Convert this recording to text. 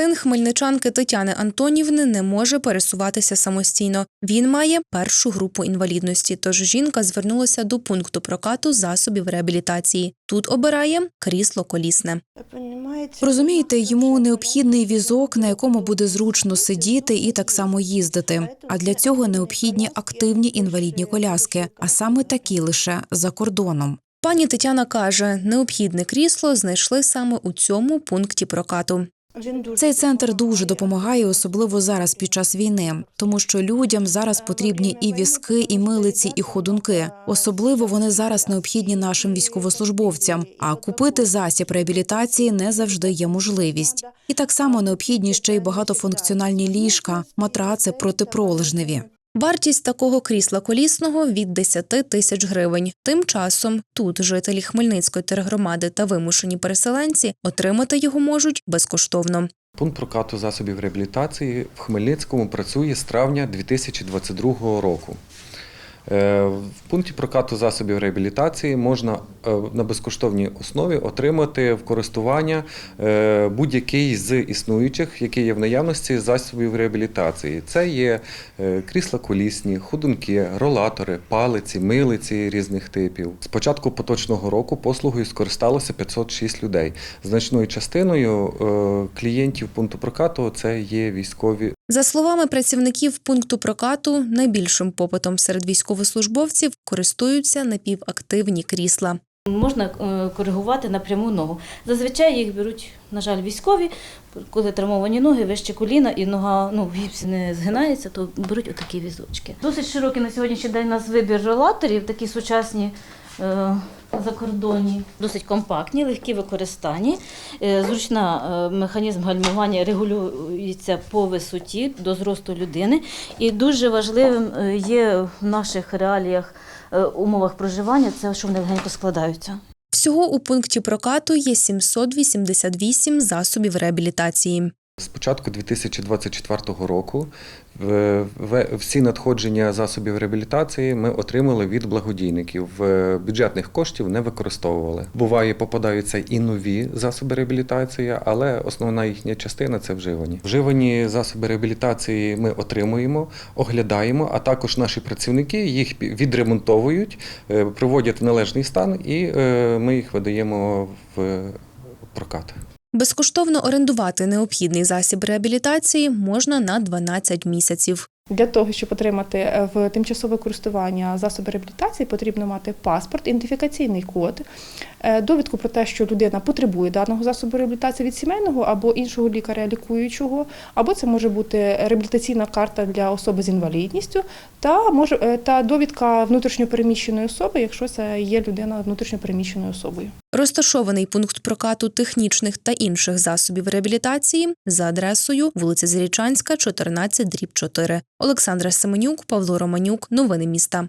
Син хмельничанки Тетяни Антонівни не може пересуватися самостійно. Він має першу групу інвалідності, тож жінка звернулася до пункту прокату засобів реабілітації. Тут обирає крісло колісне. Розумієте, йому необхідний візок, на якому буде зручно сидіти і так само їздити. А для цього необхідні активні інвалідні коляски, а саме такі лише за кордоном. Пані Тетяна каже, необхідне крісло знайшли саме у цьому пункті прокату. Цей центр дуже допомагає, особливо зараз під час війни, тому що людям зараз потрібні і візки, і милиці, і ходунки. Особливо вони зараз необхідні нашим військовослужбовцям. А купити засіб реабілітації не завжди є можливість. І так само необхідні ще й багатофункціональні ліжка, матраци протипролежневі. Вартість такого крісла колісного від 10 тисяч гривень. Тим часом тут жителі Хмельницької тергромади та вимушені переселенці отримати його можуть безкоштовно. Пункт прокату засобів реабілітації в Хмельницькому працює з травня 2022 року. Е, В пункті прокату засобів реабілітації можна е, на безкоштовній основі отримати в користування е, будь-який з існуючих, які є в наявності засобів реабілітації. Це є крісла колісні, ходунки, ролатори, палиці, милиці різних типів. З початку поточного року послугою скористалося 506 людей. Значною частиною клієнтів пункту прокату це є військові За словами працівників пункту прокату, найбільшим попитом серед військовослужбовців користуються напівактивні крісла. Можна е, коригувати напряму ногу. Зазвичай їх беруть, на жаль, військові, коли травмовані ноги, вище коліна і нога ну, в гіпсі не згинається, то беруть отакі візочки. Досить широкий на сьогоднішній день у нас вибір ролаторів, такі сучасні. е, Закордонні, досить компактні, легкі в використанні. Е, Зручна механізм гальмування регулюється по висоті до зросту людини. І дуже важливим е, є в наших реаліях е, умовах проживання це, що вони легенько складаються. Всього у пункті прокату є 788 засобів реабілітації. З початку 2024 року всі надходження засобів реабілітації ми отримали від благодійників. Бюджетних коштів не використовували. Буває, попадаються і нові засоби реабілітації, але основна їхня частина це вживані. Вживані засоби реабілітації ми отримуємо, оглядаємо, а також наші працівники їх відремонтовують, е, приводять в належний стан, і е, ми їх видаємо в прокат. Безкоштовно орендувати необхідний засіб реабілітації можна на 12 місяців. Для того, щоб отримати е, в тимчасове користування засоби реабілітації, потрібно мати паспорт, ідентифікаційний код, е, довідку про те, що людина потребує даного засобу реабілітації від сімейного або іншого лікаря лікуючого, або це може бути реабілітаційна карта для особи з інвалідністю, та може та довідка внутрішньопереміщеної особи, якщо це є людина внутрішньопереміщеною особою. Розташований пункт прокату технічних та інших засобів реабілітації за адресою вулиця Зрічанська, 14, дріб 4. Олександра Семенюк, Павло Романюк. Новини міста.